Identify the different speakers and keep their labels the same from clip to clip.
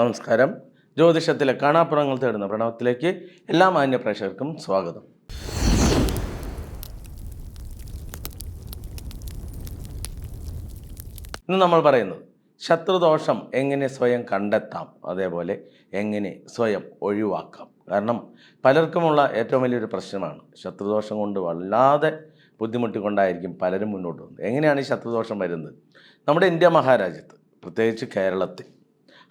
Speaker 1: നമസ്കാരം. ജ്യോതിഷത്തിലെ കാണാപ്പുറങ്ങൾ തേടുന്ന പ്രണവത്തിലേക്ക് എല്ലാ മാന്യ പ്രേക്ഷകർക്കും സ്വാഗതം. ഇന്ന് നമ്മൾ പറയുന്നത് ശത്രുദോഷം എങ്ങനെ സ്വയം കണ്ടെത്താം? അതേപോലെ എങ്ങനെ സ്വയം ഒഴിവാക്കാം? കാരണം പലർക്കുമുള്ള ഏറ്റവും വലിയൊരു പ്രശ്നമാണ് ശത്രുദോഷം കൊണ്ട് വല്ലാതെ ബുദ്ധിമുട്ടിക്കൊണ്ടായിരിക്കും പലരും മുന്നോട്ട് പോകുന്നത്. എങ്ങനെയാണ് ഈ ശത്രുദോഷം വരുന്നത്? നമ്മുടെ ഇന്ത്യ മഹാരാജ്യത്ത് പ്രത്യേകിച്ച് കേരളത്തിൽ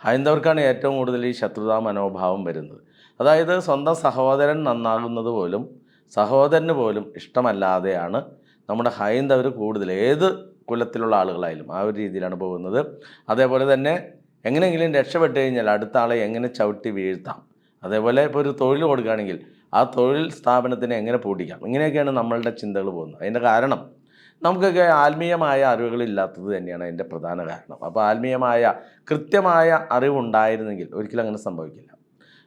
Speaker 1: ഹൈന്ദവർക്കാണ് ഏറ്റവും കൂടുതൽ ഈ ശത്രുതാ മനോഭാവം വരുന്നത്. അതായത് സ്വന്തം സഹോദരൻ നന്നാകുന്നത് പോലും സഹോദരന് പോലും ഇഷ്ടമല്ലാതെയാണ് നമ്മുടെ ഹൈന്ദവർ കൂടുതൽ ഏത് കുലത്തിലുള്ള ആളുകളായാലും ആ ഒരു രീതിയിലാണ് പോകുന്നത്. അതേപോലെ തന്നെ എങ്ങനെയെങ്കിലും രക്ഷപ്പെട്ട് കഴിഞ്ഞാൽ അടുത്ത ആളെ എങ്ങനെ ചവിട്ടി വീഴ്ത്താം? അതേപോലെ ഇപ്പോൾ ഒരു തൊഴിൽ കൊടുക്കുകയാണെങ്കിൽ ആ തൊഴിൽ സ്ഥാപനത്തിനെ എങ്ങനെ പൂട്ടിക്കാം? ഇങ്ങനെയൊക്കെയാണ് നമ്മളുടെ ചിന്തകൾ പോകുന്നത്. അതിന്റെ കാരണം നമുക്കൊക്കെ ആത്മീയമായ അറിവുകളില്ലാത്തത് തന്നെയാണ് അതിന്റെ പ്രധാന കാരണം. അപ്പോൾ ആത്മീയമായ കൃത്യമായ അറിവുണ്ടായിരുന്നെങ്കിൽ ഒരിക്കലും അങ്ങനെ സംഭവിക്കില്ല.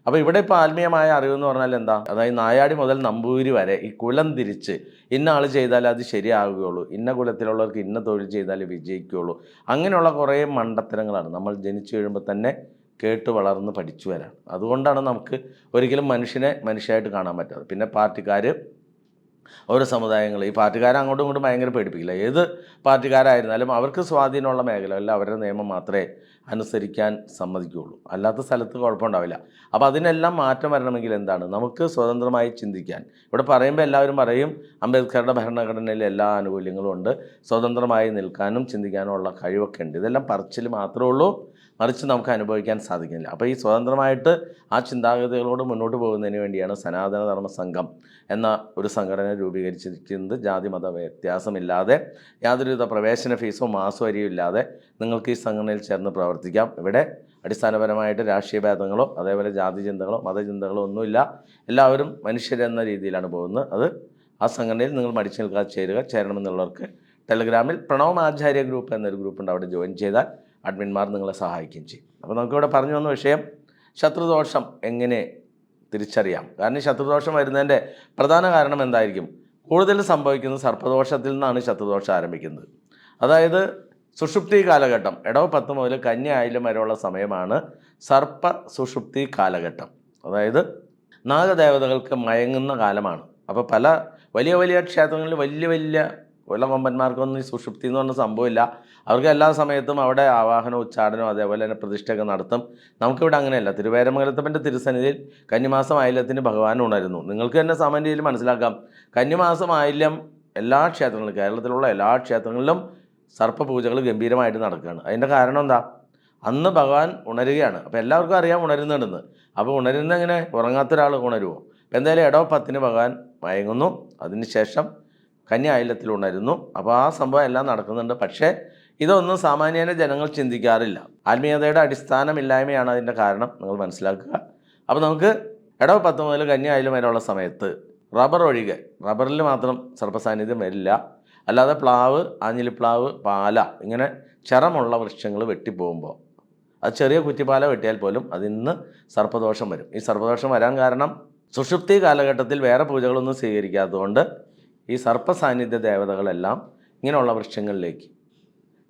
Speaker 1: അപ്പോൾ ഇവിടെ ഇപ്പോൾ ആത്മീയമായ അറിവ് എന്ന് പറഞ്ഞാൽ എന്താ? അതായത് നായാടി മുതൽ നമ്പൂരി വരെ ഈ കുലം തിരിച്ച് ഇന്ന ആൾ ചെയ്താൽ അത് ശരിയാവുകയുള്ളൂ. ഇന്ന കുലത്തിലുള്ളവർക്ക് ഇന്ന തൊഴിൽ ചെയ്താലേ വിജയിക്കുകയുള്ളൂ. അങ്ങനെയുള്ള കുറേ മണ്ടത്തരങ്ങളാണ് നമ്മൾ ജനിച്ചു കഴിയുമ്പോൾ തന്നെ കേട്ട് വളർന്ന് പഠിച്ചു വരാൻ അതുകൊണ്ടാണ് നമുക്ക് ഒരിക്കലും മനുഷ്യനെ മനുഷ്യനായിട്ട് കാണാൻ പറ്റാതെ പിന്നെ പാർട്ടിക്കാർ ഓരോ സമുദായങ്ങൾ. ഈ പാർട്ടിക്കാരെ അങ്ങോട്ടും ഇങ്ങോട്ടും ഭയങ്കര പേടിപ്പിക്കില്ല. ഏത് പാർട്ടിക്കാരായിരുന്നാലും അവർക്ക് സ്വാധീനമുള്ള മേഖലകളിൽ അവരുടെ നിയമം മാത്രമേ അനുസരിക്കാൻ സമ്മതിക്കുകയുള്ളൂ. അല്ലാത്ത സ്ഥലത്ത് കുഴപ്പമുണ്ടാവില്ല. അപ്പോൾ അതിനെല്ലാം മാറ്റം വരണമെങ്കിൽ എന്താണ്? നമുക്ക് സ്വതന്ത്രമായി ചിന്തിക്കാൻ. ഇവിടെ പറയുമ്പോൾ എല്ലാവരും പറയും അംബേദ്കറുടെ ഭരണഘടനയിൽ എല്ലാ ആനുകൂല്യങ്ങളും ഉണ്ട്. സ്വതന്ത്രമായി നിൽക്കാനും ചിന്തിക്കാനും ഉള്ള കഴിവൊക്കെ ഉണ്ട്. ഇതെല്ലാം പറച്ചിൽ മാത്രമേ ഉള്ളൂ. മറിച്ച് നമുക്ക് അനുഭവിക്കാൻ സാധിക്കുന്നില്ല. അപ്പോൾ ഈ സ്വതന്ത്രമായിട്ട് ആ ചിന്താഗതികളോട് മുന്നോട്ട് പോകുന്നതിന് വേണ്ടിയാണ് സനാതന ധർമ്മ സംഘം എന്ന ഒരു സംഘടന രൂപീകരിച്ചിരിക്കുന്നത്. ജാതി മത വ്യത്യാസമില്ലാതെ യാതൊരുവിധ പ്രവേശന ഫീസോ മാസോ അരിയോ ഇല്ലാതെ നിങ്ങൾക്ക് ഈ സംഘടനയിൽ ചേർന്ന് പ്രവർത്തിക്കാം. ഇവിടെ അടിസ്ഥാനപരമായിട്ട് രാഷ്ട്രീയ ഭേദങ്ങളോ അതേപോലെ ജാതി ചിന്തകളോ മതചിന്തകളോ ഒന്നുമില്ല. എല്ലാവരും മനുഷ്യരെന്ന രീതിയിലാണ് പോകുന്നത്. അത് ആ സംഘടനയിൽ നിങ്ങൾ മടിച്ചു നിൽക്കാതെ ചേരുക. ചേരണമെന്നുള്ളവർക്ക് ടെലഗ്രാമിൽ പ്രണവ് ആചാര്യ ഗ്രൂപ്പ് എന്നൊരു ഗ്രൂപ്പുണ്ട്. അവിടെ ജോയിൻ ചെയ്താൽ അഡ്മിന്മാർ നിങ്ങളെ സഹായിക്കുകയും ചെയ്യും. അപ്പോൾ നമുക്കിവിടെ പറഞ്ഞു വന്ന വിഷയം ശത്രുദോഷം എങ്ങനെ തിരിച്ചറിയാം? കാരണം ശത്രുദോഷം വരുന്നതിന്റെ പ്രധാന കാരണം എന്തായിരിക്കും? കൂടുതൽ സംഭവിക്കുന്നത് സർപ്പദോഷത്തിൽ നിന്നാണ് ശത്രുദോഷം ആരംഭിക്കുന്നത്. അതായത് സുഷുപ്തി കാലഘട്ടം ഇടവ് പത്ത് മുതൽ കന്യ ആയാലും വരെയുള്ള സമയമാണ് സർപ്പ സുഷുപ്തി കാലഘട്ടം. അതായത് നാഗദേവതകൾക്ക് മയങ്ങുന്ന കാലമാണ്. അപ്പോൾ പല വലിയ വലിയ ക്ഷേത്രങ്ങളിൽ വലിയ വലിയ കൊല്ലകൊമ്പന്മാർക്കൊന്നും ഈ സുഷുപ്തി എന്ന് പറഞ്ഞ സംഭവമില്ല. അവർക്ക് എല്ലാ സമയത്തും അവിടെ ആവാഹനം ഉച്ചാടനം അതേപോലെ തന്നെ പ്രതിഷ്ഠയൊക്കെ നടത്തും. നമുക്കിവിടെ അങ്ങനെയല്ല. തിരുവേരമംഗലത്തപ്പന്റെ തിരുസന്നിധിയിൽ കന്നിമാസം ആയില്യത്തിന് ഭഗവാൻ ഉണരുന്നു. നിങ്ങൾക്ക് തന്നെ സാമാന്യ രീതിയിൽ മനസ്സിലാക്കാം. കന്നിമാസം ആയില്യം എല്ലാ ക്ഷേത്രങ്ങളിലും കേരളത്തിലുള്ള എല്ലാ ക്ഷേത്രങ്ങളിലും സർപ്പപൂജകൾ ഗംഭീരമായിട്ട് നടക്കുകയാണ്. അതിന്റെ കാരണം എന്താ? അന്ന് ഭഗവാൻ ഉണരുകയാണ്. അപ്പോൾ എല്ലാവർക്കും അറിയാം ഉണരുന്നുണ്ടെന്ന്. അപ്പോൾ ഉണരുന്ന എങ്ങനെ? ഉറങ്ങാത്ത ഒരാൾ ഉണരുമോ അപ്പോൾ എന്തായാലും ഇടവ പത്തിന് ഭഗവാൻ മയങ്ങുന്നു. അതിനുശേഷം കന്യായിലത്തിൽ ഉണരുന്നു. അപ്പോൾ ആ സംഭവം എല്ലാം നടക്കുന്നുണ്ട്. പക്ഷേ ഇതൊന്നും സാമാന്യേന ജനങ്ങൾ ചിന്തിക്കാറില്ല. ആത്മീയതയുടെ അടിസ്ഥാനമില്ലായ്മയാണ് അതിന്റെ കാരണം നിങ്ങൾ മനസ്സിലാക്കുക. അപ്പോൾ നമുക്ക് ഇടവ പത്ത് മുതൽ കന്യായിലും വരെയുള്ള സമയത്ത് റബ്ബർ ഒഴികെ റബ്ബറിൽ മാത്രം സർപ്പസാന്നിധ്യം വരില്ല. അല്ലാതെ പ്ലാവ് ആഞ്ഞിലിപ്ലാവ് പാല ഇങ്ങനെ ചരമുള്ള വൃക്ഷങ്ങൾ വെട്ടിപ്പോകുമ്പോൾ അത് ചെറിയ കുറ്റിപ്പാല വെട്ടിയാൽ പോലും അതിന്ന് സർപ്പദോഷം വരും. ഈ സർപ്പദോഷം വരാൻ കാരണം സുഷുപ്തി കാലഘട്ടത്തിൽ വേറെ പൂജകളൊന്നും സ്വീകരിക്കാത്തതുകൊണ്ട് ഈ സർപ്പസാന്നിധ്യ ദേവതകളെല്ലാം ഇങ്ങനെയുള്ള വൃക്ഷങ്ങളിലേക്ക്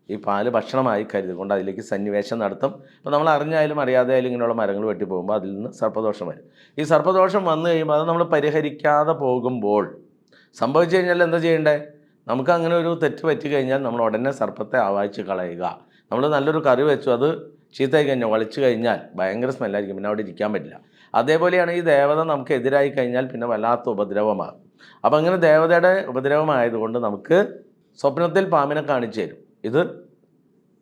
Speaker 1: ഈ പാൽ ഭക്ഷണമായി കരുതുകൊണ്ട് അതിലേക്ക് സന്നിവേശം നടത്തും. അപ്പോൾ നമ്മൾ അറിഞ്ഞായാലും അറിയാതെയായാലും ഇങ്ങനെയുള്ള മരങ്ങൾ വെട്ടി പോകുമ്പോൾ അതിൽ നിന്ന് സർപ്പദോഷം വരും. ഈ സർപ്പദോഷം വന്നു കഴിയുമ്പോൾ അത് നമ്മൾ പരിഹരിക്കാതെ പോകുമ്പോൾ സംഭവിച്ചു കഴിഞ്ഞാൽ എന്താ ചെയ്യേണ്ടേ? നമുക്ക് അങ്ങനെ ഒരു തെറ്റ് പറ്റി കഴിഞ്ഞാൽ നമ്മൾ ഉടനെ സർപ്പത്തെ ആവാഹിച്ച് കളയുക. നമ്മൾ നല്ലൊരു കറി വെച്ചു അത് ചീത്തയായി കഴിഞ്ഞാൽ വളിച്ചു കഴിഞ്ഞാൽ ഭയങ്കര സ്മെല്ലായിരിക്കും. പിന്നെ അവിടെ ഇരിക്കാൻ പറ്റില്ല. അതേപോലെയാണ് ഈ ദേവത നമുക്ക് എതിരായി കഴിഞ്ഞാൽ പിന്നെ വല്ലാത്ത ഉപദ്രവമാകും. അപ്പോൾ അങ്ങനെ ദേവതയുടെ ഉപദ്രവമായതുകൊണ്ട് നമുക്ക് സ്വപ്നത്തിൽ പാമ്പിനെ കാണിച്ചു തരും. ഇത്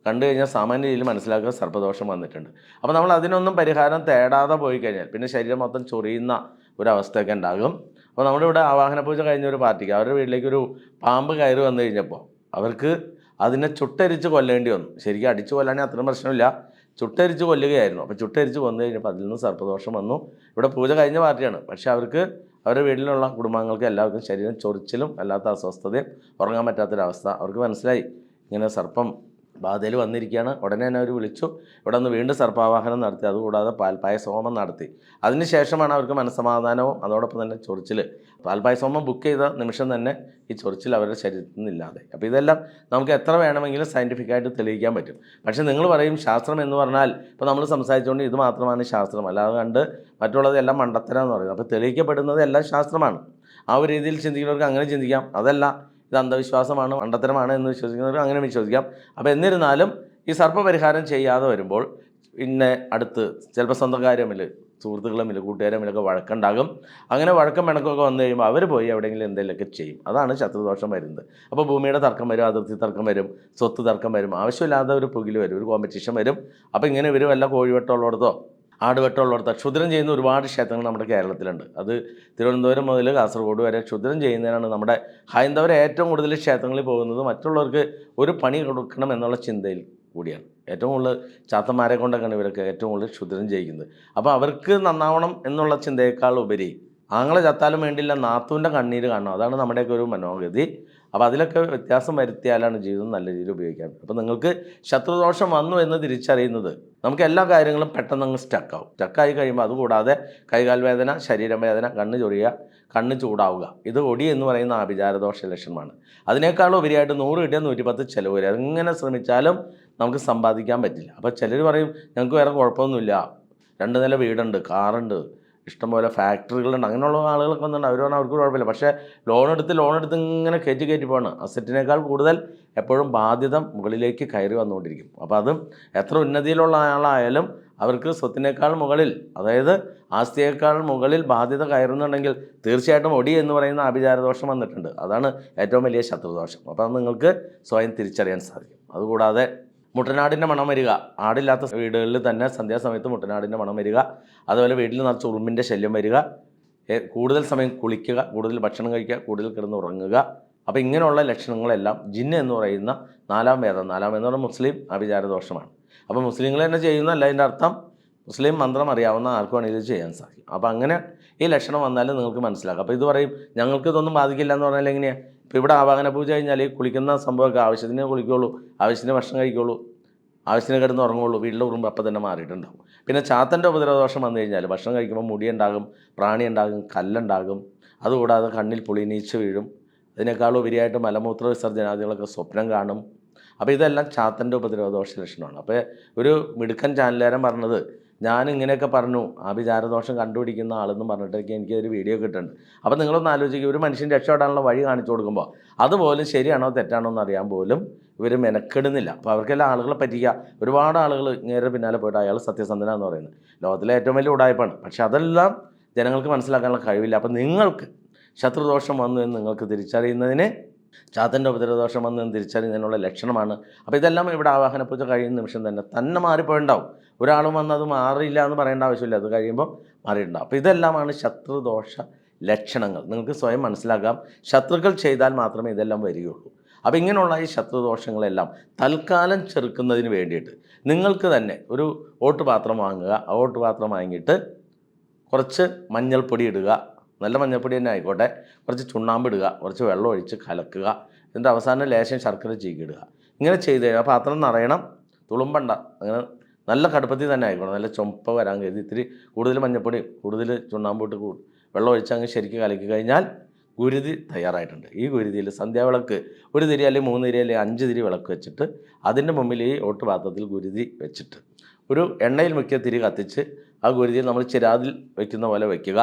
Speaker 1: കണ്ടു കഴിഞ്ഞാൽ സാമാന്യ രീതിയിൽ മനസ്സിലാക്കുക സർപ്പദോഷം വന്നിട്ടുണ്ട്. അപ്പോൾ നമ്മൾ അതിനൊന്നും പരിഹാരം തേടാതെ പോയി കഴിഞ്ഞാൽ പിന്നെ ശരീരം മൊത്തം ചൊറിയുന്ന ഒരവസ്ഥയൊക്കെ ഉണ്ടാകും. അപ്പോൾ നമ്മുടെ ഇവിടെ ആവാഹന പൂജ കഴിഞ്ഞ ഒരു പാർട്ടിക്ക് അവരുടെ വീട്ടിലേക്ക് ഒരു പാമ്പ് കയറി വന്നു കഴിഞ്ഞപ്പോൾ അവർക്ക് അതിനെ ചുട്ടരിച്ച് കൊല്ലേണ്ടി വന്നു. ശരിക്കും അടിച്ചു കൊല്ലാണെങ്കിൽ അത്രയും പ്രശ്നമില്ല. ചുട്ടരിച്ച് കൊല്ലുകയായിരുന്നു. അപ്പോൾ ചുട്ടരിച്ച് വന്നു കഴിഞ്ഞപ്പോൾ അതിൽ നിന്ന് സർപ്പദോഷം വന്നു. ഇവിടെ പൂജ കഴിഞ്ഞ പാർട്ടിയാണ്. പക്ഷേ അവർക്ക് അവരുടെ വീട്ടിലുള്ള കുടുംബാംഗങ്ങൾക്ക് എല്ലാവർക്കും ശരീരം ചൊറിച്ചിലും അല്ലാത്ത അസ്വസ്ഥതയും ഉറങ്ങാൻ പറ്റാത്തൊരവസ്ഥ അവർക്ക് മനസ്സിലായി. ഇങ്ങനെ സർപ്പം ബാധയിൽ വന്നിരിക്കുകയാണ്. ഉടനെ തന്നെ അവർ വിളിച്ചു. ഇവിടെ നിന്ന് വീണ്ടും സർപ്പാവാഹനം നടത്തി. അതുകൂടാതെ പാൽപ്പായ സോമം നടത്തി. അതിനുശേഷമാണ് അവർക്ക് മനസ്സമാധാനവും അതോടൊപ്പം തന്നെ ചൊറിച്ചിൽ. പാൽപ്പായ സോമം ബുക്ക് ചെയ്ത നിമിഷം തന്നെ ഈ ചൊറിച്ചിൽ അവരുടെ ശരീരത്തിൽ നിന്നില്ലാതെ അപ്പോൾ ഇതെല്ലാം നമുക്ക് എത്ര വേണമെങ്കിലും സയന്റിഫിക്കായിട്ട് തെളിയിക്കാൻ പറ്റും. പക്ഷേ നിങ്ങൾ പറയും ശാസ്ത്രം എന്ന് പറഞ്ഞാൽ ഇപ്പോൾ നമ്മൾ സംസാരിച്ചുകൊണ്ട് ഇത് മാത്രമാണ് ശാസ്ത്രം. അല്ലാതെ കണ്ട് മറ്റുള്ളതെല്ലാം മണ്ടത്തരം എന്ന് പറയുന്നത് അപ്പോൾ തെളിയിക്കപ്പെടുന്നത് എല്ലാം ശാസ്ത്രമാണ്. ആ ഒരു രീതിയിൽ ചിന്തിക്കുന്നവർക്ക് അങ്ങനെ ചിന്തിക്കാം. അതല്ല. ഇത് അന്ധവിശ്വാസമാണ് മണ്ടത്തരമാണ് എന്ന് വിശ്വസിക്കുന്നവർ അങ്ങനെ വിശ്വസിക്കാം. അപ്പോൾ എന്നിരുന്നാലും ഈ സർപ്പപരിഹാരം ചെയ്യാതെ വരുമ്പോൾ പിന്നെ അടുത്ത് ചിലപ്പോൾ സ്വന്തക്കാർ തമ്മിൽ സുഹൃത്തുക്കൾ തമ്മിൽ വഴക്കുണ്ടാകും. അങ്ങനെ വഴക്കം പിണക്കമൊക്കെ വന്നു കഴിയുമ്പോൾ അവർ പോയി എവിടെയെങ്കിലും എന്തെങ്കിലുമൊക്കെ ചെയ്യും. അതാണ് ശത്രുദോഷം വരുന്നത്. അപ്പോൾ ഭൂമിയുടെ തർക്കം വരും അതിർത്തി തർക്കം വരും സ്വത്ത് തർക്കം വരും ആവശ്യമില്ലാത്ത ഒരു പുകിൽ വരും ഒരു കോമ്പറ്റീഷൻ വരും. അപ്പോൾ ഇങ്ങനെ ഇവർ വല്ല കോഴിവെട്ടമുള്ളിടത്തോ ആടുവെട്ടമുള്ളിടത്തോ ക്ഷുദ്രം ചെയ്യുന്ന ഒരുപാട് ക്ഷേത്രങ്ങൾ നമ്മുടെ കേരളത്തിലുണ്ട്. അത് തിരുവനന്തപുരം മുതൽ കാസർഗോഡ് വരെ ക്ഷുദ്രം ചെയ്യുന്നതിനാണ് നമ്മുടെ ഹൈന്ദവർ ഏറ്റവും കൂടുതൽ ക്ഷേത്രങ്ങളിൽ പോകുന്നത്. മറ്റുള്ളവർക്ക് ഒരു പണി കൊടുക്കണം എന്നുള്ള ചിന്തയിൽ കൂടിയാണ്. ഏറ്റവും കൂടുതൽ ചാത്തന്മാരെ കൊണ്ടൊക്കെയാണ് ഇവരൊക്കെ ഏറ്റവും കൂടുതൽ ക്ഷുദ്രം ചെയ്യിക്കുന്നത് അപ്പോൾ അവർക്ക് നന്നാവണം എന്നുള്ള ചിന്തയേക്കാൾ ഉപരി ആങ്ങളെ ചത്താലും വേണ്ടില്ല നാത്തൂന്റെ കണ്ണീര് കാണണം. അതാണ് നമ്മുടെയൊക്കെ ഒരു മനോഗതി. അപ്പോൾ അതിലൊക്കെ വ്യത്യാസം വരുത്തിയാലാണ് ജീവിതം നല്ല രീതിയിൽ ഉപയോഗിക്കാൻ അപ്പോൾ നിങ്ങൾക്ക് ശത്രുദോഷം വന്നു എന്ന് തിരിച്ചറിയുന്നത് നമുക്ക് എല്ലാ കാര്യങ്ങളും പെട്ടെന്ന് അങ്ങ് സ്റ്റക്കാവും സ്റ്റക്കായി കഴിയുമ്പോൾ അതുകൂടാതെ കൈകാൽ വേദന ശരീരം വേദന കണ്ണ് ചൊറിയുക കണ്ണ് ചൂടാവുക. ഇത് ഒടി എന്ന് പറയുന്ന ആഭിചാരദോഷ ലക്ഷണമാണ്. അതിനേക്കാൾ ഉപരിയായിട്ട് നൂറ് കിട്ടിയാൽ നൂറ്റിപ്പത്ത് ചിലവ് വരും. എങ്ങനെ ശ്രമിച്ചാലും നമുക്ക് സമ്പാദിക്കാൻ പറ്റില്ല. അപ്പോൾ ചിലർ പറയും ഞങ്ങൾക്ക് വേറെ കുഴപ്പമൊന്നുമില്ല. രണ്ട് നില വീടുണ്ട് കാറുണ്ട് ഇഷ്ടംപോലെ ഫാക്ടറികളുണ്ട് അങ്ങനെയുള്ള ആളുകളൊക്കെ വന്നിട്ടുണ്ട്. അവർ പറഞ്ഞാൽ അവർക്ക് കുഴപ്പമില്ല. പക്ഷേ ലോൺ എടുത്ത് ലോൺ എടുത്ത് ഇങ്ങനെ കയറ്റി കയറ്റി പോകണം അസറ്റിനേക്കാൾ കൂടുതൽ എപ്പോഴും ബാധ്യത മുകളിലേക്ക് കയറി വന്നുകൊണ്ടിരിക്കും. അപ്പോൾ അതും എത്ര ഉന്നതിയിലുള്ള ആളായാലും അവർക്ക് സ്വത്തിനേക്കാൾ മുകളിൽ അതായത് ആസ്തിയേക്കാൾ മുകളിൽ ബാധ്യത കയറുന്നുണ്ടെങ്കിൽ തീർച്ചയായിട്ടും ഒടി എന്ന് പറയുന്ന ആഭിചാരദോഷം വന്നിട്ടുണ്ട്. അതാണ് ഏറ്റവും വലിയ ശത്രുദോഷം. അപ്പോൾ അത് നിങ്ങൾക്ക് സ്വയം തിരിച്ചറിയാൻ സാധിക്കും. അതുകൂടാതെ മുട്ടനാടിന്റെ മണം വരിക. ആടില്ലാത്ത വീടുകളിൽ തന്നെ സന്ധ്യാസമയത്ത് മുട്ടനാടിന്റെ മണം വരിക. അതുപോലെ വീട്ടിൽ നിറച്ച് ഉറുമ്പിന്റെ ശല്യം വരിക. കൂടുതൽ സമയം കുളിക്കുക കൂടുതൽ ഭക്ഷണം കഴിക്കുക കൂടുതൽ കിടന്ന് ഉറങ്ങുക. അപ്പോൾ ഇങ്ങനെയുള്ള ലക്ഷണങ്ങളെല്ലാം ജിന്ന് എന്ന് പറയുന്ന നാലാം വേദം. നാലാം വേദം പറഞ്ഞാൽ മുസ്ലിം അഭിചാരദോഷമാണ് അപ്പോൾ മുസ്ലിങ്ങൾ തന്നെ ചെയ്യുന്നതല്ല അതിന്റെ അർത്ഥം? മുസ്ലിം മന്ത്രം അറിയാവുന്ന ആർക്കും വേണമെങ്കിലും ചെയ്യാൻ സാധിക്കും. അപ്പോൾ അങ്ങനെ ഈ ലക്ഷണം വന്നാലും നിങ്ങൾക്ക് മനസ്സിലാക്കാം. അപ്പോൾ ഇത് പറയും ഞങ്ങൾക്ക് ഇതൊന്നും ബാധിക്കില്ല എന്ന് പറഞ്ഞാൽ എങ്ങനെയാണ് ഇപ്പോൾ ഇവിടെ ആവാഹന പൂജ കഴിഞ്ഞാൽ കുളിക്കുന്ന സംഭവമൊക്കെ ആവശ്യത്തിന് കുളിക്കുള്ളൂ ആവശ്യത്തിന് ഭക്ഷണം കഴിക്കുള്ളൂ ആവശ്യത്തിന് കിടന്ന് ഉറങ്ങുള്ളൂ വീട്ടിലെ ഉറുമ്പ് അപ്പം തന്നെ മാറിയിട്ടുണ്ടാവും. പിന്നെ ചാത്തന്റെ ഉപദ്രവദോഷം വന്നു കഴിഞ്ഞാൽ ഭക്ഷണം കഴിക്കുമ്പോൾ മുടിയുണ്ടാകും പ്രാണി ഉണ്ടാകും കല്ലുണ്ടാകും അതുകൂടാതെ കണ്ണിൽ പുളിനീച്ച് വീഴും അതിനേക്കാൾ ഉപരിയായിട്ട് മലമൂത്ര വിസർജനാദികളൊക്കെ സ്വപ്നം കാണും. അപ്പോൾ ഇതെല്ലാം ചാത്തന്റെ ഉപദ്രവദോഷ ലക്ഷണമാണ്. അപ്പോൾ ഒരു മിടുക്കൻ ചാനലുകാരൻ പറഞ്ഞത് ഞാൻ ഇങ്ങനെയൊക്കെ പറഞ്ഞു ആഭിചാരദോഷം കണ്ടുപിടിക്കുന്ന ആളെന്ന് പറഞ്ഞിട്ടൊക്കെ എനിക്കൊരു വീഡിയോ കിട്ടുന്നുണ്ട് അപ്പോൾ നിങ്ങളൊന്ന് ആലോചിക്കുക ഒരു മനുഷ്യൻ രക്ഷപ്പെടാനുള്ള വഴി കാണിച്ചു കൊടുക്കുമ്പോൾ അതുപോലും ശരിയാണോ തെറ്റാണോ എന്ന് അറിയാൻ പോലും ഇവർ മെനക്കെടുന്നില്ല. അപ്പോൾ അവർക്കെല്ലാം ആളുകളെ പറ്റിക്കുക ഒരുപാട് ആളുകൾ നേരെ പിന്നാലെ പോയിട്ട് അയാൾ സത്യസന്ധനാന്ന് പറയുന്നത്. ലോകത്തിലെ ഏറ്റവും വലിയ ഉടായ്പാണ്. പക്ഷേ അതെല്ലാം ജനങ്ങൾക്ക് മനസ്സിലാക്കാനുള്ള കഴിവില്ല. അപ്പോൾ നിങ്ങൾക്ക് ശത്രുദോഷം വന്നു എന്ന് നിങ്ങൾക്ക് തിരിച്ചറിയുന്നതിന് ചാത്തന്റെ ഉപദ്രവദോഷം വന്ന് തിരിച്ചറിയുന്നതിനുള്ള ലക്ഷണമാണ്. അപ്പോൾ ഇതെല്ലാം ഇവിടെ ആവാഹന പൂജ കഴിയുന്ന നിമിഷം തന്നെ തന്നെ മാറിപ്പോയിണ്ടാവും ഒരാളും വന്ന് അത് മാറിയില്ല എന്ന് പറയേണ്ട ആവശ്യമില്ല. അത് കഴിയുമ്പോൾ മാറിയിട്ടുണ്ടാവും. അപ്പോൾ ഇതെല്ലാമാണ് ശത്രുദോഷ ലക്ഷണങ്ങൾ. നിങ്ങൾക്ക് സ്വയം മനസ്സിലാക്കാം. ശത്രുക്കൾ ചെയ്താൽ മാത്രമേ ഇതെല്ലാം വരികയുള്ളൂ. അപ്പോൾ ഇങ്ങനെയുള്ള ഈ ശത്രുദോഷങ്ങളെല്ലാം തൽക്കാലം ചെറുക്കുന്നതിന് വേണ്ടിയിട്ട് നിങ്ങൾക്ക് തന്നെ ഒരു ഓട്ടുപാത്രം വാങ്ങുക. ആ ഓട്ടുപാത്രം വാങ്ങിയിട്ട് കുറച്ച് മഞ്ഞൾപ്പൊടി ഇടുക. നല്ല മഞ്ഞൾപ്പൊടി തന്നെ ആയിക്കോട്ടെ. കുറച്ച് ചുണ്ണാമ്പ് ഇടുക കുറച്ച് വെള്ളം ഒഴിച്ച് കലക്കുക എന്നിട്ട് അവസാനം ലേശം ശർക്കര ചീക്കിടുക ഇങ്ങനെ ചെയ്ത് കഴിഞ്ഞാൽ പാത്രം നിറയണം തുളുമ്പണ്ട അങ്ങനെ നല്ല കടുപ്പത്തിൽ തന്നെ ആയിക്കോട്ടെ. നല്ല ചുമപ്പ വരാൻ കരുതി ഇത്തിരി കൂടുതൽ മഞ്ഞൾപ്പൊടി കൂടുതൽ ചുണ്ണാമ്പ് ഇട്ട് വെള്ളം ഒഴിച്ച് അങ്ങ് ശരിക്ക് കലക്കി കഴിഞ്ഞാൽ ഗുരുതി തയ്യാറായിട്ടുണ്ട്. ഈ ഗുരുതിയിൽ സന്ധ്യാവിളക്ക് ഒരു തിരി അല്ലെങ്കിൽ മൂന്ന് തിരി അല്ലെങ്കിൽ അഞ്ച് തിരി വിളക്ക് വെച്ചിട്ട് അതിന്റെ മുമ്പിൽ ഈ ഓട്ടുപാത്രത്തിൽ ഗുരുതി വെച്ചിട്ട് ഒരു എണ്ണയിൽ മുക്കിയ തിരി കത്തിച്ച് ആ ഗുരുതിയിൽ നമ്മൾ ചിരാതിൽ വെക്കുന്ന പോലെ വയ്ക്കുക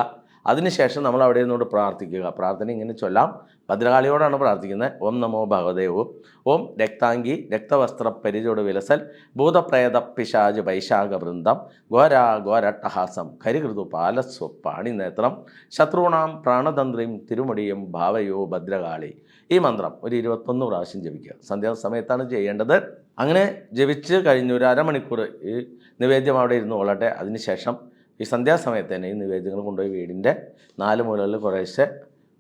Speaker 1: അതിനുശേഷം നമ്മൾ അവിടെ നിന്നോട് പ്രാർത്ഥിക്കുക. പ്രാർത്ഥന ഇങ്ങനെ ചൊല്ലാം. ഭദ്രകാളിയോടാണ് പ്രാർത്ഥിക്കുന്നത്. ഓം നമോ ഭഗവദേവും ഓം രക്താംഗി രക്തവസ്ത്ര പരിചോട് വിലസൽ ഭൂതപ്രേത പിശാജ് വൈശാഖ വൃന്ദം ഘോരാ ഘോരട്ടഹാസം കരികൃതു പാലസ്വ പാണിനേത്രം ശത്രുണാം പ്രാണതന്ത്രിയും തിരുമുടിയും ഭാവയോ ഭദ്രകാളി. ഈ മന്ത്രം ഒരു ഇരുപത്തൊന്ന് പ്രാവശ്യം ജപിക്കുക. സന്ധ്യാസമയത്താണ് ചെയ്യേണ്ടത്. അങ്ങനെ ജപിച്ച് കഴിഞ്ഞ് ഒരു അരമണിക്കൂർ ഈ നിവേദ്യം അവിടെ ഇരുന്ന് കൊള്ളട്ടെ. അതിനുശേഷം ഈ സന്ധ്യാസമയത്ത് തന്നെ ഈ നിവേദ്യങ്ങൾ കൊണ്ടുപോയി വീടിന്റെ നാല് മൂലകളിൽ കുറേശ്ശെ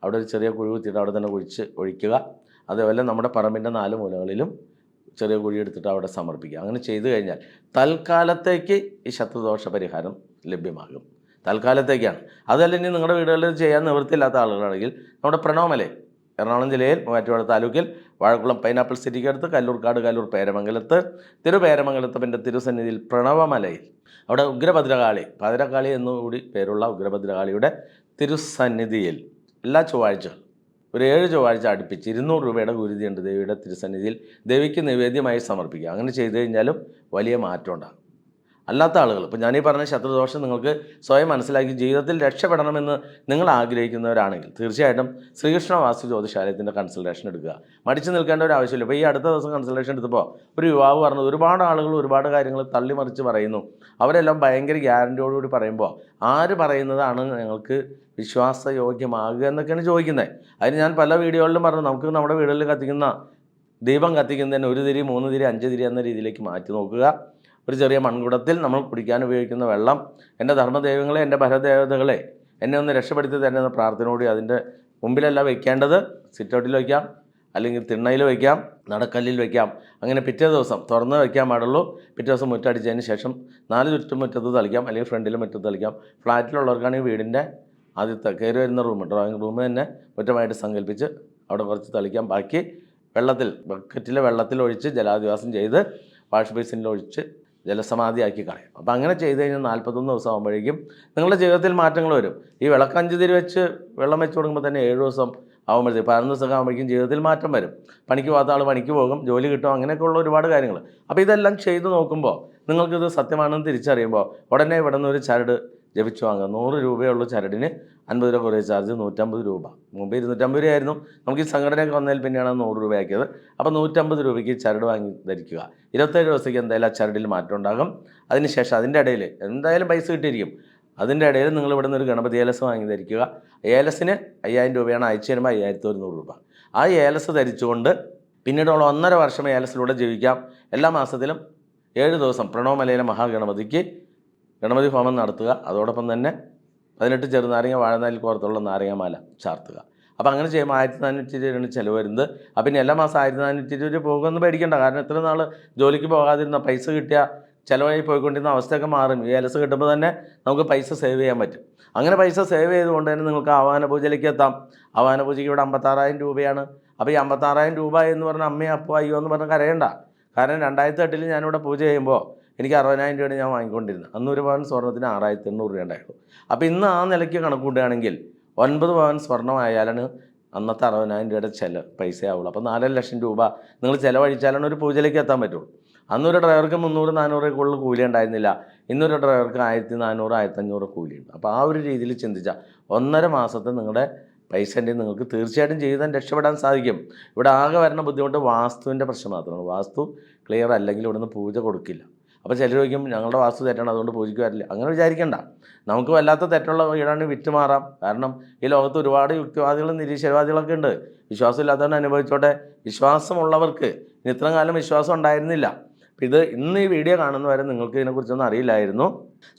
Speaker 1: അവിടെ ഒരു ചെറിയ കുഴി കുത്തിയിട്ട് അവിടെ തന്നെ കുഴിച്ച് ഒഴിക്കുക. അതേപോലെ നമ്മുടെ പറമ്പിന്റെ നാല് മൂലകളിലും ചെറിയ കുഴി എടുത്തിട്ട് അവിടെ സമർപ്പിക്കുക. അങ്ങനെ ചെയ്തു കഴിഞ്ഞാൽ തൽക്കാലത്തേക്ക് ഈ ശത്രുദോഷ പരിഹാരം ലഭ്യമാകും. തൽക്കാലത്തേക്കാണ്. അതല്ലെങ്കിൽ നിങ്ങളുടെ വീടുകളിൽ ചെയ്യാൻ നിവൃത്തിയില്ലാത്ത ആളുകളാണെങ്കിൽ നമ്മുടെ പ്രണോമലെ എറണാകുളം ജില്ലയിൽ മൂവാറ്റുപുഴ താലൂക്കിൽ വാഴക്കുളം പൈനാപ്പിൾ സിറ്റിക്കടുത്ത് കല്ലൂർക്കാട് കല്ലൂർ പേരമംഗലത്ത് തിരുപേരമംഗലത്ത് പിന്നെ തിരുസന്നിധിയിൽ പ്രണവമലയിൽ അവിടെ ഉഗ്രഭദ്രകാളി. ഭദ്രകാളി എന്നുകൂടി പേരുള്ള ഉഗ്രഭദ്രകാളിയുടെ തിരുസന്നിധിയിൽ എല്ലാ ചൊവ്വാഴ്ചകളും ഒരു ഏഴ് ചൊവ്വാഴ്ച അടുപ്പിച്ച് ഇരുന്നൂറ് രൂപയുടെ ഗുരുതിയുണ്ട് ദേവിയുടെ തിരുസന്നിധിയിൽ. ദേവിക്ക് നിവേദ്യമായി സമർപ്പിക്കുക. അങ്ങനെ ചെയ്തു കഴിഞ്ഞാലും വലിയ മാറ്റം ഉണ്ടാകും. അല്ലാത്ത ആളുകൾ. ഇപ്പോൾ ഞാനീ പറഞ്ഞ ശത്രുദോഷം നിങ്ങൾക്ക് സ്വയം മനസ്സിലാക്കി ജീവിതത്തിൽ രക്ഷപ്പെടണമെന്ന് നിങ്ങൾ ആഗ്രഹിക്കുന്നവരാണെങ്കിൽ തീർച്ചയായിട്ടും ശ്രീകൃഷ്ണ വാസ്തു ജ്യോതിശാലയത്തിന്റെ കൺസൾട്ടേഷൻ എടുക്കുക. മടിച്ചു നിൽക്കേണ്ട ഒരു ആവശ്യമില്ല. ഇപ്പോൾ ഈ അടുത്ത ദിവസം കൺസൾട്ടേഷൻ എടുത്തപ്പോൾ ഒരു യുവാവ് പറഞ്ഞു ഒരുപാട് ആളുകൾ ഒരുപാട് കാര്യങ്ങൾ തള്ളിമറിച്ച് പറയുന്നു. അവരെല്ലാം ഭയങ്കര ഗ്യാരന്റിയോടുകൂടി പറയുമ്പോൾ ആര് പറയുന്നതാണ് ഞങ്ങൾക്ക് വിശ്വാസയോഗ്യമാകുക എന്നൊക്കെയാണ് ചോദിക്കുന്നത് അതിന് ഞാൻ പല വീഡിയോകളിലും പറഞ്ഞു നമുക്ക് നമ്മുടെ വീടുകളിൽ കത്തിക്കുന്ന ദീപം കത്തിക്കുന്നതിന് ഒരു തിരി മൂന്ന് തിരി അഞ്ച് തിരി എന്ന രീതിയിലേക്ക് മാറ്റി നോക്കുക. ഒരു ചെറിയ മൺകുടത്തിൽ നമ്മൾ കുടിക്കാൻ ഉപയോഗിക്കുന്ന വെള്ളം എന്റെ ധർമ്മദേവങ്ങളെ എന്റെ ഭരദേവതകളെ എന്നെ ഒന്ന് രക്ഷപ്പെടുത്തി തന്നെ എന്ന പ്രാർത്ഥനയോടെ അതിന്റെ മുമ്പിലല്ല വയ്ക്കേണ്ടത്. സിറ്റൗട്ടിൽ വയ്ക്കാം അല്ലെങ്കിൽ തിണ്ണയിൽ വയ്ക്കാം നടക്കല്ലിൽ വയ്ക്കാം. അങ്ങനെ പിറ്റേ ദിവസം തുറന്ന് വയ്ക്കാൻ പാടുള്ളൂ. പിറ്റേ ദിവസം മുറ്റടിച്ചതിന് ശേഷം നാല് ചുറ്റും മുറ്റത്ത് തളിക്കാം അല്ലെങ്കിൽ ഫ്രണ്ടിൽ മുറ്റത്ത് തളിക്കാം. ഫ്ലാറ്റിലുള്ളവർക്കാണെങ്കിൽ വീടിന്റെ ആദ്യത്തെ കയറി വരുന്ന റൂം ഡ്രോയിങ് റൂം തന്നെ മുറ്റമായിട്ട് സങ്കല്പിച്ച് അവിടെ കുറച്ച് തളിക്കാം. ബാക്കി വെള്ളത്തിൽ ബക്കറ്റിലെ വെള്ളത്തിൽ ഒഴിച്ച് ജലാധിവാസം ചെയ്ത് വാഷ് ബേസിനിൽ ഒഴിച്ച് ജലസമാധിയാക്കി കളയും. അപ്പോൾ അങ്ങനെ ചെയ്ത് കഴിഞ്ഞാൽ നാൽപ്പത്തൊന്ന് ദിവസം ആകുമ്പോഴേക്കും നിങ്ങളുടെ ജീവിതത്തിൽ മാറ്റങ്ങൾ വരും. ഈ വിളക്കഞ്ച് തിരി വെച്ച് വെള്ളം വെച്ച് കൊടുക്കുമ്പോൾ തന്നെ ഏഴ് ദിവസം ആകുമ്പോഴത്തേക്ക് പതിനൊന്ന് ദിവസം ആകുമ്പോഴേക്കും ജീവിതത്തിൽ മാറ്റം വരും. പണിക്ക് പോകാത്ത ആൾ പണിക്ക് പോകും ജോലി കിട്ടും അങ്ങനെയൊക്കെയുള്ള ഒരുപാട് കാര്യങ്ങൾ. അപ്പോൾ ഇതെല്ലാം ചെയ്ത് നോക്കുമ്പോൾ നിങ്ങൾക്കിത് സത്യമാണെന്ന് തിരിച്ചറിയുമ്പോൾ ഉടനെ ഇവിടെ നിന്ന് ഒരു ചരട് ജപിച്ചു വാങ്ങുക. നൂറ് രൂപയുള്ള ചരടിന്. അൻപത് രൂപ കുറേ ചാർജ് നൂറ്റമ്പത് രൂപ. മുമ്പ് ഇരുന്നൂറ്റമ്പത് രൂപയായിരുന്നു. നമുക്ക് ഈ സംഘടനയൊക്കെ വന്നതിൽ പിന്നെയാണ് നൂറ് രൂപയാക്കിയത്. അപ്പോൾ നൂറ്റമ്പത് രൂപയ്ക്ക് ചരട് വാങ്ങി ധരിക്കുക. ഇരുപത്തേഴ് ദിവസത്തേക്ക് എന്തായാലും ആ ചരടിൽ മാറ്റം ഉണ്ടാകും. അതിനുശേഷം അതിന്റെ ഇടയിൽ എന്തായാലും പൈസ കിട്ടിയിരിക്കും. അതിന്റെ ഇടയിൽ നിങ്ങൾ ഇവിടെ നിന്ന് ഒരു ഗണപതി ഏലസ് വാങ്ങി ധരിക്കുക ഏലസിന് അയ്യായിരം രൂപയാണ് അയച്ചു തരുമ്പോൾ അയ്യായിരത്തി ഒരുന്നൂറ് രൂപ. ആ ഏലസ് ധരിച്ചുകൊണ്ട് പിന്നീട് നമ്മൾ ഒന്നര വർഷം ഏലസിലൂടെ ജീവിക്കാം. എല്ലാ മാസത്തിലും ഏഴ് ദിവസം പ്രണവമലയിലെ മഹാഗണപതിക്ക് ഗണപതി ഹോമം നടത്തുക. അതോടൊപ്പം തന്നെ പതിനെട്ട് ചെറുനാരങ്ങ വാഴനാലിൽ കോർത്തുള്ള നാരങ്ങമാല ചാർത്തുക. അപ്പോൾ അങ്ങനെ ചെയ്യുമ്പോൾ ആയിരത്തി നാനൂറ്റി രൂപയാണ് ചിലവ് വരുന്നത്. അപ്പം പിന്നെ എല്ലാ മാസം ആയിരത്തി നാനൂറ്റി രൂപ പോകുമെന്ന് പേടിക്കേണ്ട. കാരണം ഇത്ര നാൾ ജോലിക്ക് പോകാതിരുന്ന പൈസ കിട്ടിയ ചിലവായി പോയിക്കൊണ്ടിരുന്ന അവസ്ഥയൊക്കെ മാറും. ഈ എലസ് കിട്ടുമ്പോൾ തന്നെ നമുക്ക് പൈസ സേവ് ചെയ്യാൻ പറ്റും. അങ്ങനെ പൈസ സേവ് ചെയ്തുകൊണ്ട് തന്നെ നിങ്ങൾക്ക് ആവാന പൂജയിലേക്ക് എത്താം. ആവാന പൂജയ്ക്ക് ഇവിടെ അമ്പത്താറായിരം രൂപയാണ്. അപ്പോൾ ഈ അമ്പത്താറായിരം രൂപ എന്ന് പറഞ്ഞാൽ അമ്മയും അപ്പോ അയ്യോ എന്ന് പറഞ്ഞ് കരയണ്ട. കാരണം രണ്ടായിരത്തി എട്ടിൽ ഞാനിവിടെ പൂജ ചെയ്യുമ്പോൾ എനിക്ക് അറുപതിനായിരം രൂപയാണ് ഞാൻ വാങ്ങിക്കൊണ്ടിരുന്നത്. അന്ന് ഒരു പവൻ സ്വർണത്തിന് ആറായിരത്തി എണ്ണൂറ് രൂപ ഉണ്ടായിരുന്നു. അപ്പോൾ ഇന്ന് ആ നിലയ്ക്ക് കണക്ക് കൂട്ടുകയാണെങ്കിൽ ഒൻപത് പവൻ സ്വർണമായാലാണ് അന്നത്തെ അറുപതിനായിരം രൂപയുടെ ചില പൈസ ആവുള്ളൂ അപ്പോൾ നാലര ലക്ഷം രൂപ നിങ്ങൾ ചിലവഴിച്ചാലാണ് ഒരു പൂജയിലേക്ക് എത്താൻ പറ്റുള്ളൂ. അന്നൊരു ഡ്രൈവർക്ക് മുന്നൂറ് നാനൂറ് കൂടുതൽ കൂലി ഉണ്ടായിരുന്നില്ല. ഇന്നൊരു ഡ്രൈവർക്ക് ആയിരത്തി നാനൂറ് ആയിരത്തഞ്ഞൂറ് കൂലിയുണ്ട് അപ്പോൾ ആ ഒരു രീതിയിൽ ചിന്തിച്ചാൽ ഒന്നര മാസത്തെ നിങ്ങളുടെ പൈസന്റെ നിങ്ങൾക്ക് തീർച്ചയായിട്ടും ജീവിതം രക്ഷപ്പെടാൻ സാധിക്കും. ഇവിടെ ആകെ വരുന്ന ബുദ്ധിമുട്ട് വാസ്തുവിന്റെ പ്രശ്നം മാത്രമാണ്. വാസ്തു ക്ലിയർ അല്ലെങ്കിൽ ഇവിടുന്ന് പൂജ കൊടുക്കില്ല. അപ്പോൾ ചിലർ ചോദിക്കും ഞങ്ങളുടെ വാസ്തു തെറ്റാണ് അതുകൊണ്ട് പൂജയ്ക്ക് വരില്ല അങ്ങനെ വിചാരിക്കേണ്ട. നമുക്ക് വല്ലാത്ത തെറ്റുള്ള വീടാണ് വിറ്റ് മാറാം കാരണം ഈ ലോകത്ത് ഒരുപാട് യുക്തിവാദികളും നിരീശ്വരവാദികളൊക്കെ ഉണ്ട്. വിശ്വാസമില്ലാത്തവൻ അനുഭവിച്ചോട്ടെ. വിശ്വാസമുള്ളവർക്ക് ഇത്രയും കാലം വിശ്വാസം ഉണ്ടായിരുന്നില്ല. ഇത് ഇന്ന് ഈ വീഡിയോ കാണുന്ന വരെ നിങ്ങൾക്ക് ഇതിനെക്കുറിച്ചൊന്നും അറിയില്ലായിരുന്നു.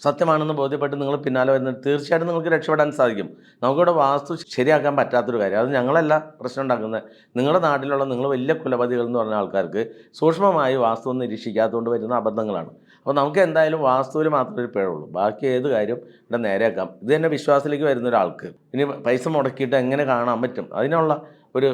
Speaker 1: സത്യമാണെന്ന് ബോധ്യപ്പെട്ട് നിങ്ങൾ പിന്നാലെ വരുന്നത് തീർച്ചയായിട്ടും നിങ്ങൾക്ക് രക്ഷപ്പെടാൻ സാധിക്കും. നമുക്കിവിടെ വാസ്തു ശരിയാക്കാൻ പറ്റാത്തൊരു കാര്യം. അത് ഞങ്ങളല്ല പ്രശ്നം ഉണ്ടാക്കുന്നത്. നിങ്ങളുടെ നാട്ടിലുള്ള നിങ്ങൾ വലിയ കുലപതികൾ എന്ന് പറഞ്ഞ ആൾക്കാർക്ക് സൂക്ഷ്മമായി വാസ്തു നിരീക്ഷിക്കാത്തതുകൊണ്ട് വരുന്ന അബദ്ധങ്ങളാണ്. അപ്പോൾ നമുക്ക് എന്തായാലും വാസ്തുവിൽ മാത്രമേ ഒരു പിഴവുള്ളൂ. ബാക്കി ഏത് കാര്യം ഇവിടെ നേരെയാക്കാം. ഇത് തന്നെ വിശ്വാസത്തിലേക്ക് വരുന്ന ഒരാൾക്ക് ഇനി പൈസ മുടക്കിയിട്ട് എങ്ങനെ കാണാൻ പറ്റും? അതിനുള്ള ഒരു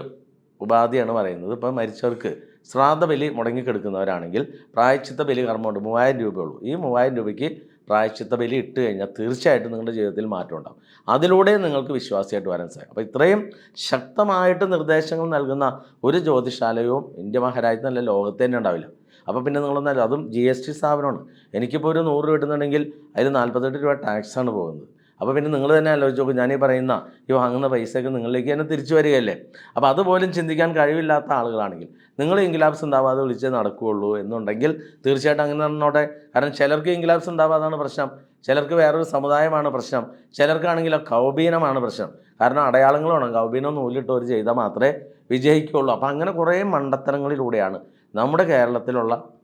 Speaker 1: ഉപാധിയാണ് പറയുന്നത്. ഇപ്പോൾ മരിച്ചവർക്ക് ശ്രാദ്ധ ബലി മുടങ്ങിക്കെടുക്കുന്നവരാണെങ്കിൽ പ്രായച്ചിത്ത ബലി കർമ്മമുണ്ട് മൂവായിരം രൂപയുള്ളൂ. ഈ മൂവായിരം രൂപയ്ക്ക് പ്രായച്ചിത്ത ബലി ഇട്ട് കഴിഞ്ഞാൽ തീർച്ചയായിട്ടും നിങ്ങളുടെ ജീവിതത്തിൽ മാറ്റം ഉണ്ടാകും അതിലൂടെ നിങ്ങൾക്ക് വിശ്വാസിയായിട്ട് വരാൻ സാധിക്കും. അപ്പോൾ ഇത്രയും ശക്തമായിട്ട് നിർദ്ദേശങ്ങൾ നൽകുന്ന ഒരു ജ്യോതിഷാലയവും ഇന്ത്യ മഹാരാജ്യത്ത് നല്ല ലോകത്ത് തന്നെ ഉണ്ടാവില്ല. അപ്പോൾ പിന്നെ നിങ്ങളൊന്നല്ല അതും ജി എസ് ടി സ്ഥാപനമാണ്. എനിക്കിപ്പോൾ ഒരു നൂറ് രൂപ കിട്ടുന്നുണ്ടെങ്കിൽ അതിൽ നാൽപ്പത്തെട്ട് രൂപ ടാക്സാണ് പോകുന്നത്. അപ്പോൾ പിന്നെ നിങ്ങൾ തന്നെ ആലോചിച്ച് നോക്കും ഞാനീ പറയുന്ന ഈ വാങ്ങുന്ന പൈസയൊക്കെ നിങ്ങളിലേക്ക് തന്നെ തിരിച്ചു വരികയല്ലേ? അപ്പോൾ അതുപോലും ചിന്തിക്കാൻ കഴിവില്ലാത്ത ആളുകളാണെങ്കിൽ നിങ്ങൾ ഇൻഗ്ലാബ്സ് ഉണ്ടാവാതെ വിളിച്ചേ നടക്കുകയുള്ളൂ എന്നുണ്ടെങ്കിൽ തീർച്ചയായിട്ടും അങ്ങനെ നടന്നോട്ടെ. കാരണം ചിലർക്ക് ഇൻഗ്ലാബ്സ് ഉണ്ടാവാതാണ് പ്രശ്നം. ചിലർക്ക് വേറൊരു സമുദായമാണ് പ്രശ്നം. ചിലർക്കാണെങ്കിലോ കൗബീനമാണ് പ്രശ്നം. കാരണം അടയാളങ്ങൾ വേണം. കൗബീനോ നൂലിട്ടവർ ചെയ്താൽ മാത്രമേ വിജയിക്കുകയുള്ളൂ. അപ്പോൾ അങ്ങനെ കുറേ മണ്ടത്തരങ്ങളിലൂടെയാണ് നമ്മുടെ കേരളത്തിലുള്ള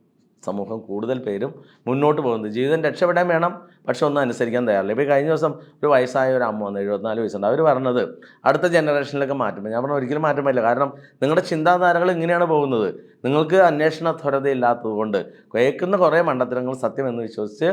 Speaker 1: സമൂഹം കൂടുതൽ പേരും മുന്നോട്ട് പോകുന്നത് ജീവിതം രക്ഷപ്പെടാൻ വേണം പക്ഷെ ഒന്നും അനുസരിക്കാൻ തയ്യാറില്ല. ഇപ്പോൾ കഴിഞ്ഞ ദിവസം ഒരു വയസ്സായ ഒരു അമ്മ വന്ന് എഴുപത്തിനാല് വയസ്സുണ്ട്. അവർ പറഞ്ഞത് അടുത്ത ജനറേഷനിലൊക്കെ മാറ്റം ഞാൻ പറഞ്ഞു ഒരിക്കലും മാറ്റം പറ്റില്ല കാരണം നിങ്ങളുടെ ചിന്താധാരകൾ ഇങ്ങനെയാണ് പോകുന്നത്. നിങ്ങൾക്ക് അന്വേഷണ ത്വരതയില്ലാത്തതുകൊണ്ട് കേൾക്കുന്ന കുറേ മണ്ടത്തരങ്ങൾ സത്യമെന്ന് വിശ്വസിച്ച്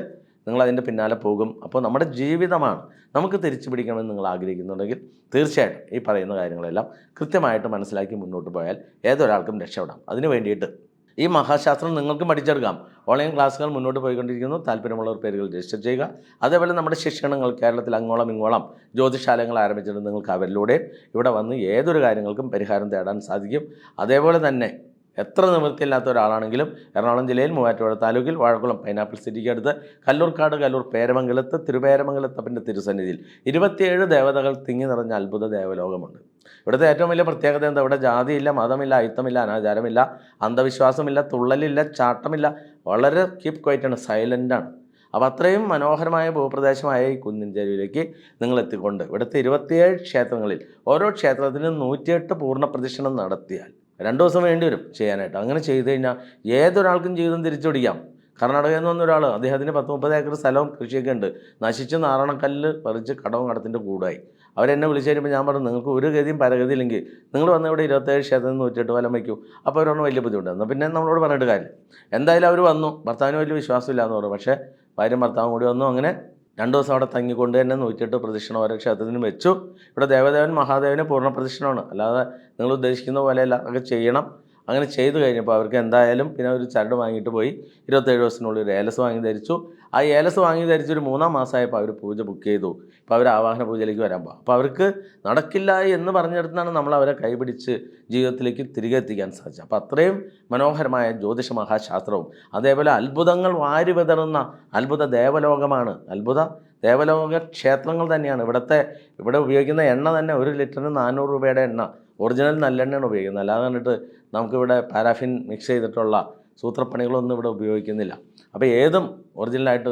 Speaker 1: നിങ്ങൾ അതിന്റെ പിന്നാലെ പോകും. അപ്പോൾ നമ്മുടെ ജീവിതമാണ് നമുക്ക് തിരിച്ചു പിടിക്കണമെന്ന് നിങ്ങൾ ആഗ്രഹിക്കുന്നുണ്ടെങ്കിൽ തീർച്ചയായിട്ടും ഈ പറയുന്ന കാര്യങ്ങളെല്ലാം കൃത്യമായിട്ട് മനസ്സിലാക്കി മുന്നോട്ട് പോയാൽ ഏതൊരാൾക്കും രക്ഷപ്പെടാം. അതിന് വേണ്ടിയിട്ട് ഈ മഹാശാസ്ത്രം നിങ്ങൾക്ക് പഠിച്ചെടുക്കാം. ഓൺലൈൻ ക്ലാസ്സുകൾ മുന്നോട്ട് പോയിക്കൊണ്ടിരിക്കുന്നു. താല്പര്യമുള്ളവർ പേരുകൾ രജിസ്റ്റർ ചെയ്യുക. അതേപോലെ നമ്മുടെ ശിക്ഷണങ്ങൾ കേരളത്തിൽ അങ്ങോളം ഇങ്ങോളം ജ്യോതിശാലങ്ങൾ ആരംഭിച്ചിട്ട് നിങ്ങൾക്ക് അവരിലൂടെ. ഇവിടെ വന്ന് ഏതൊരു കാര്യങ്ങൾക്കും പരിഹാരം തേടാൻ സാധിക്കും. അതേപോലെ തന്നെ എത്ര നിവൃത്തിയില്ലാത്ത ഒരാളാണെങ്കിലും എറണാകുളം ജില്ലയിൽ മൂവാറ്റുപുഴ താലൂക്കിൽ വാഴക്കുളം പൈനാപ്പിൾ സിറ്റിക്ക് അടുത്ത് കല്ലൂർക്കാട് കല്ലൂർ പേരമംഗലത്ത് തിരുപേരമംഗലത്തപ്പന്റെ തിരുസന്നിധിയിൽ. ഇരുപത്തിയേഴ് ദേവതകൾ തിങ്ങി നിറഞ്ഞ അത്ഭുത ദേവലോകമുണ്ട്. ഇവിടുത്തെ ഏറ്റവും വലിയ പ്രത്യേകത എന്താ? ഇവിടെ ജാതിയില്ല മതമില്ല അയിത്തമില്ല അനാചാരമില്ല അന്ധവിശ്വാസമില്ല തുള്ളലില്ല ചാട്ടമില്ല. വളരെ കീപ് ക്വൈറ്റാണ് സൈലന്റാണ് അപ്പോൾ അത്രയും മനോഹരമായ ഭൂപ്രദേശമായ ഈ കുന്നിൻചേരിയിലേക്ക് നിങ്ങൾ എത്തിക്കൊണ്ട് ഇവിടുത്തെ ഇരുപത്തിയേഴ് ക്ഷേത്രങ്ങളിൽ ഓരോ ക്ഷേത്രത്തിനും നൂറ്റിയെട്ട് പൂർണ പ്രദക്ഷിണം നടത്തിയാൽ രണ്ട് ദിവസം വേണ്ടി വരും ചെയ്യാനായിട്ട്. അങ്ങനെ ചെയ്തു കഴിഞ്ഞാൽ ഏതൊരാൾക്കും ജീവിതം തിരിച്ചുപിടിക്കാം കർണാടകയിൽ നിന്ന് വന്ന ഒരാൾ അദ്ദേഹത്തിന് പത്ത് മുപ്പത് ഏക്കർ സ്ഥലവും കൃഷിയൊക്കെ ഉണ്ട്. നശിച്ച് നാരണക്കല്ല് പറിച്ച് കടവും കടത്തിന്റെ കൂടായി. അവരെന്നെ വിളിച്ചു കഴിയുമ്പോൾ ഞാൻ പറഞ്ഞു നിങ്ങൾക്ക് ഒരു ഗതിയും പരഗതിയില്ലെങ്കിൽ നിങ്ങൾ വന്ന ഇവിടെ ഇരുപത്തേഴ് ക്ഷേത്രത്തിൽ നൂറ്റിയെട്ട് വലം വയ്ക്കൂ. അപ്പോൾ അവരോട് വലിയ ബുദ്ധിമുട്ട് എന്നാൽ പിന്നെ നമ്മളോട് പറഞ്ഞിട്ട് കാര്യം എന്തായാലും അവർ വന്നു. ഭർത്താവിന് വലിയ വിശ്വാസമില്ല എന്ന് പറഞ്ഞു. പക്ഷേ ഭാര്യയും ഭർത്താവും കൂടി വന്നു. അങ്ങനെ രണ്ട് ദിവസം അവിടെ തങ്ങിക്കൊണ്ട് തന്നെ നൂറ്റിയെട്ട് പ്രദക്ഷിണം ഓരോ ക്ഷേത്രത്തിനും വെച്ചു. ഇവിടെ ദേവദേവൻ മഹാദേവന് പൂർണ പ്രദക്ഷിണമാണ് അല്ലാതെ നിങ്ങൾ ഉദ്ദേശിക്കുന്ന പോലെയല്ല. അതൊക്കെ ചെയ്യണം. അങ്ങനെ ചെയ്തു കഴിഞ്ഞപ്പോൾ അവർക്ക് എന്തായാലും പിന്നെ ഒരു ചരട് വാങ്ങിയിട്ട് പോയി. ഇരുപത്തേഴ് ദിവസത്തിനുള്ളിൽ ഒരു ഏലസ് വാങ്ങി ധരിച്ചു. ആ ഏലസ് വാങ്ങി ധരിച്ച് ഒരു മൂന്നാം മാസമായപ്പോൾ അവർ പൂജ ബുക്ക് ചെയ്തു. ഇപ്പോൾ അവർ ആവാഹന പൂജയിലേക്ക് വരാൻ പോകും അപ്പോൾ അവർക്ക് നടക്കില്ല എന്ന് പറഞ്ഞിടത്താണ് നമ്മൾ അവരെ കൈപിടിച്ച് ജീവിതത്തിലേക്ക് തിരികെ എത്തിക്കാൻ സാധിച്ചത്. അപ്പോൾ അത്രയും മനോഹരമായ ജ്യോതിഷ മഹാശാസ്ത്രവും അതേപോലെ അത്ഭുതങ്ങൾ വാരി വിതറുന്ന അത്ഭുത ദേവലോകമാണ്. അത്ഭുത ദേവലോക ക്ഷേത്രങ്ങൾ തന്നെയാണ്. ഇവിടുത്തെ ഇവിടെ ഉപയോഗിക്കുന്ന എണ്ണ തന്നെ ഒരു ലിറ്ററിന് നാനൂറ് രൂപയുടെ എണ്ണ. ഒറിജിനൽ നല്ലെണ്ണയാണ് ഉപയോഗിക്കുന്നത്. അല്ലാതെ കണ്ടിട്ട് നമുക്കിവിടെ പാരാഫിൻ മിക്സ് ചെയ്തിട്ടുള്ള സൂത്രപ്പണികളൊന്നും ഇവിടെ ഉപയോഗിക്കുന്നില്ല. അപ്പോൾ ഏതും ഒറിജിനലായിട്ട്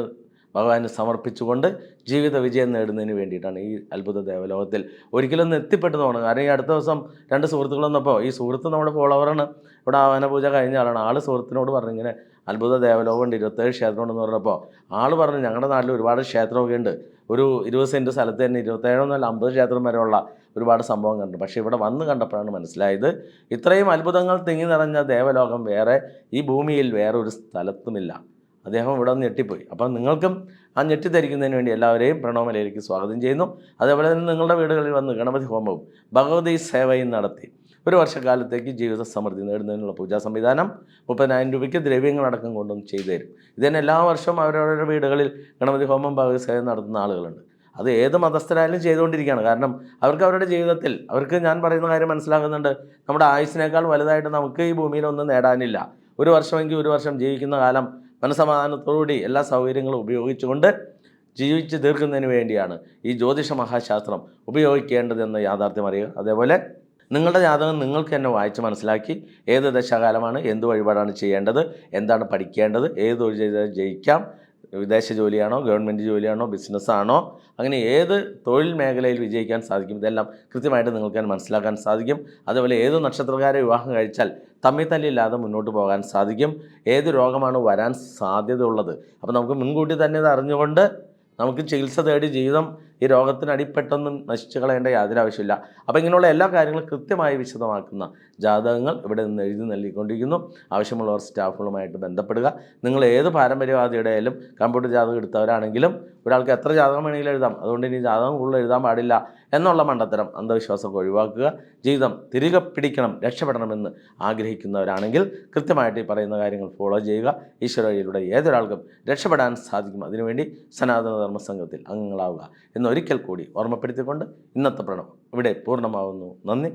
Speaker 1: ഭഗവാന് സമർപ്പിച്ചുകൊണ്ട് ജീവിത വിജയം നേടുന്നതിന് വേണ്ടിയിട്ടാണ് ഈ അത്ഭുത ദേവലോകത്തിൽ ഒരിക്കലൊന്നും എത്തിപ്പെട്ടു തോന്നുന്നത് കാരണം ഈ അടുത്ത ദിവസം രണ്ട് സുഹൃത്തുക്കൾ വന്നപ്പോൾ ഈ സുഹൃത്ത് നമ്മുടെ ഫോളോവറാണ്. ഇവിടെ ആവാന പൂജ കഴിഞ്ഞ ആളാണ്. ആൾ സുഹൃത്തിനോട് പറഞ്ഞു ഇങ്ങനെ അത്ഭുത ദേവലോകമുണ്ട് ഇരുപത്തേഴ് ക്ഷേത്രമുണ്ടെന്ന് പറഞ്ഞപ്പോൾ ആൾ പറഞ്ഞു ഞങ്ങളുടെ നാട്ടിൽ ഒരുപാട് ക്ഷേത്രമൊക്കെ ഉണ്ട്. ഒരു ഇരുപത് സെന്റ് സ്ഥലത്ത് തന്നെ ഇരുപത്തേഴോ എന്നല്ല അമ്പത് ക്ഷേത്രം വരെയുള്ള ഒരുപാട് സംഭവം കണ്ടു പക്ഷേ ഇവിടെ വന്ന് കണ്ടപ്പോഴാണ് മനസ്സിലായത് ഇത്രയും അത്ഭുതങ്ങൾ തിങ്ങി നിറഞ്ഞ ദേവലോകം വേറെ ഈ ഭൂമിയിൽ വേറെ ഒരു സ്ഥലത്തുമില്ല. അദ്ദേഹം ഇവിടെ നിന്ന് ഞെട്ടിപ്പോയി. അപ്പം നിങ്ങൾക്കും ആ ഞെട്ടിദ്ധരിക്കുന്നതിന് വേണ്ടി എല്ലാവരെയും പ്രണവമലയിലേക്ക് സ്വാഗതം ചെയ്യുന്നു. അതേപോലെ തന്നെ നിങ്ങളുടെ വീടുകളിൽ വന്ന് ഗണപതി ഹോമവും ഭഗവതി സേവയും നടത്തി ഒരു വർഷക്കാലത്തേക്ക് ജീവിത സമൃദ്ധി നേടുന്നതിനുള്ള പൂജാ സംവിധാനം മുപ്പതിനായിരം രൂപയ്ക്ക് ദ്രവ്യങ്ങളടക്കം കൊണ്ടും ചെയ്തു തരും. ഇതിന് എല്ലാ വർഷവും അവരവരുടെ വീടുകളിൽ ഗണപതി ഹോമം ഭഗവതി സേവ നടത്തുന്ന ആളുകളുണ്ട്. അത് ഏത് മതസ്ഥരായാലും ചെയ്തുകൊണ്ടിരിക്കുകയാണ്. കാരണം അവർക്ക് അവരുടെ ജീവിതത്തിൽ അവർക്ക് ഞാൻ പറയുന്ന കാര്യം മനസ്സിലാകുന്നുണ്ട്. നമ്മുടെ ആയുസിനേക്കാൾ വലുതായിട്ട് നമുക്ക് ഈ ഭൂമിയിലൊന്നും നേടാനില്ല. ഒരു വർഷമെങ്കിൽ ഒരു വർഷം ജീവിക്കുന്ന കാലം മനസമാധാനത്തോടുകൂടി എല്ലാ സൗകര്യങ്ങളും ഉപയോഗിച്ചുകൊണ്ട് ജീവിച്ച് തീർക്കുന്നതിന് വേണ്ടിയാണ് ഈ ജ്യോതിഷ മഹാശാസ്ത്രം ഉപയോഗിക്കേണ്ടതെന്ന് യാഥാർത്ഥ്യം അറിയുക. അതേപോലെ നിങ്ങളുടെ ജാതകം നിങ്ങൾക്ക് തന്നെ വായിച്ച് മനസ്സിലാക്കി ഏത് ദശാകാലമാണ് എന്ത് വഴിപാടാണ് ചെയ്യേണ്ടത് എന്താണ് പഠിക്കേണ്ടത് ഏത് ജയിക്കാം വിദേശ ജോലിയാണോ ഗവൺമെന്റ് ജോലിയാണോ ബിസിനസ്സാണോ അങ്ങനെ ഏത് തൊഴിൽ മേഖലയിൽ വിജയിക്കാൻ സാധിക്കും ഇതെല്ലാം കൃത്യമായിട്ട് നിങ്ങൾക്ക് മനസ്സിലാക്കാൻ സാധിക്കും. അതുപോലെ ഏത് നക്ഷത്രക്കാരെ വിവാഹം കഴിച്ചാൽ തമ്മിൽ തല്ലില്ലാതെ മുന്നോട്ട് പോകാൻ സാധിക്കും. ഏത് രോഗമാണ് വരാൻ സാധ്യതയുള്ളത്? അപ്പോൾ നമുക്ക് മുൻകൂട്ടി തന്നെ ഇത് അറിഞ്ഞുകൊണ്ട് നമുക്ക് ചികിത്സ തേടി ജീവിതം ഈ രോഗത്തിന് അടിപ്പെട്ടൊന്നും നശിച്ചു കളയേണ്ട യാതൊരു ആവശ്യമില്ല അപ്പോൾ ഇങ്ങനെയുള്ള എല്ലാ കാര്യങ്ങളും കൃത്യമായി വിശദമാക്കുന്ന ജാതകങ്ങൾ ഇവിടെ നിന്ന് എഴുതി നൽകിക്കൊണ്ടിരിക്കുന്നു. ആവശ്യമുള്ളവർ സ്റ്റാഫുകളുമായിട്ട് ബന്ധപ്പെടുക. നിങ്ങൾ ഏത് പാരമ്പര്യവാദിയുടെ ആയാലും കമ്പ്യൂട്ടർ ജാതകം എടുത്തവരാണെങ്കിലും ഒരാൾക്ക് എത്ര ജാതകം വേണമെങ്കിലും എഴുതാം. അതുകൊണ്ട് ഇനി ജാതകം കൂടുതൽ എഴുതാൻ പാടില്ല എന്നുള്ള മണ്ടത്തരം അന്ധവിശ്വാസം ഒഴിവാക്കുക. ജീവിതം തിരികെ പിടിക്കണം രക്ഷപ്പെടണമെന്ന് ആഗ്രഹിക്കുന്നവരാണെങ്കിൽ കൃത്യമായിട്ട് ഈ പറയുന്ന കാര്യങ്ങൾ ഫോളോ ചെയ്യുക. ഈശ്വര വഴിയിലൂടെ ഏതൊരാൾക്കും രക്ഷപ്പെടാൻ സാധിക്കും. അതിനുവേണ്ടി സനാതന ധർമ്മ സംഘത്തിൽ അംഗങ്ങളാവുക എന്നൊരിക്കൽ കൂടി ഓർമ്മപ്പെടുത്തിക്കൊണ്ട് ഇന്നത്തെ പ്രണവം ഇവിടെ പൂർണമാവുന്നു. നന്ദി.